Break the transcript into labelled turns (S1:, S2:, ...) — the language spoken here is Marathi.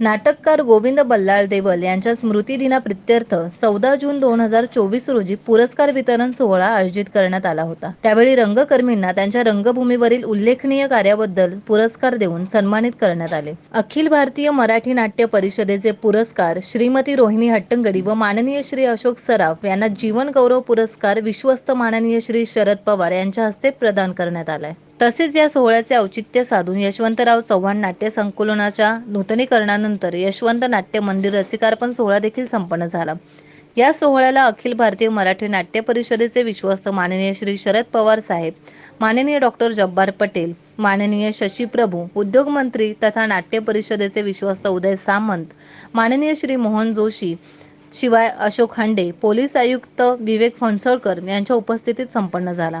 S1: नाटककार गोविंद बल्लाळ देवल यांच्या स्मृतिदिनाप्रित्यर्थ चौदा जून दोन हजार चोवीस रोजी पुरस्कार वितरण सोहळा आयोजित करण्यात आला होता. त्यावेळी रंगकर्मींना त्यांच्या रंगभूमीवरील उल्लेखनीय कार्याबद्दल पुरस्कार देऊन सन्मानित करण्यात आले. अखिल भारतीय मराठी नाट्य परिषदेचे पुरस्कार श्रीमती रोहिणी हट्टंगडी व माननीय श्री अशोक सराफ यांना जीवन गौरव पुरस्कार विश्वस्त माननीय श्री शरद पवार यांच्या हस्ते प्रदान करण्यात आलाय. तसेच या सोहळ्याचे औचित्य साधून यशवंतराव चव्हाण नाट्य संकुलनाच्या नूतनीकरणानंतर यशवंत नाट्य मंदिर रसिकार्पण सोहळा देखील संपन्न झाला. या सोहळ्याला अखिल भारतीय मराठी नाट्य परिषदेचे विश्वस्त माननीय श्री शरद पवार साहेब माननीय डॉक्टर जब्बार पटेल माननीय शशी प्रभू उद्योगमंत्री तथा नाट्य परिषदेचे विश्वस्त उदय सामंत माननीय श्री मोहन जोशी शिवाय अशोक हांडे पोलीस आयुक्त विवेक फणसळकर यांच्या उपस्थितीत संपन्न झाला.